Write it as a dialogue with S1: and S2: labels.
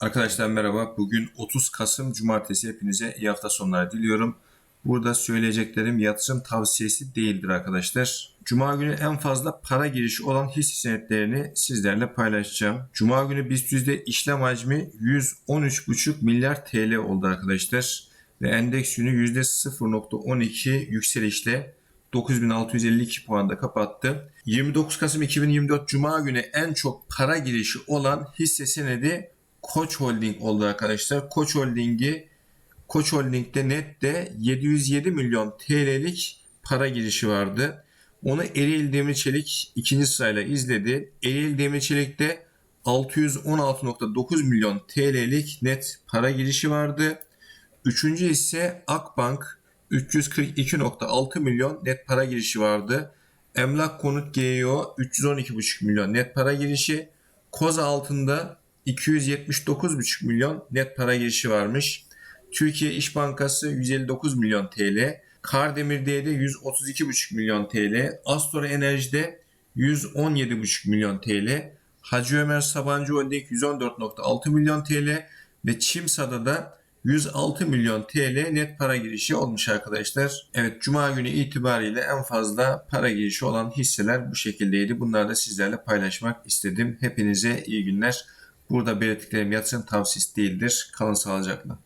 S1: Arkadaşlar merhaba. Bugün 30 Kasım Cumartesi. Hepinize iyi hafta sonları diliyorum. Burada söyleyeceklerim yatırım tavsiyesi değildir arkadaşlar. Cuma günü en fazla para girişi olan hisse senetlerini sizlerle paylaşacağım. Cuma günü BIST işlem hacmi 113,5 milyar TL oldu arkadaşlar. Ve endeks günü %0.12 yükselişle 9652 puanda kapattı. 29 Kasım 2024 Cuma günü en çok para girişi olan hisse senedi Koç Holding oldu arkadaşlar. Koç Holding'i Koç Holding'de nette 707 milyon TL'lik para girişi vardı. Onu Ereğli Demirçelik ikinci sırayla izledi. Ereğli Demirçelik'te 616.9 milyon TL'lik net para girişi vardı. Üçüncü ise Akbank 342.6 milyon net para girişi vardı. Emlak Konut GEO 312.5 milyon net para girişi. Koza altında 279,5 milyon net para girişi varmış. Türkiye İş Bankası 159 milyon TL. Kardemir'de 132,5 milyon TL. Astor Enerji'de 117,5 milyon TL. Hacı Ömer Sabancı Holding 114,6 milyon TL ve Çimsa'da da 106 milyon TL net para girişi olmuş arkadaşlar. Evet Cuma günü itibariyle en fazla para girişi olan hisseler bu şekildeydi. Bunları da sizlerle paylaşmak istedim. Hepinize iyi günler. Burada belirttiklerim yatırım tavsiyesi değildir. Kalın sağlıcakla.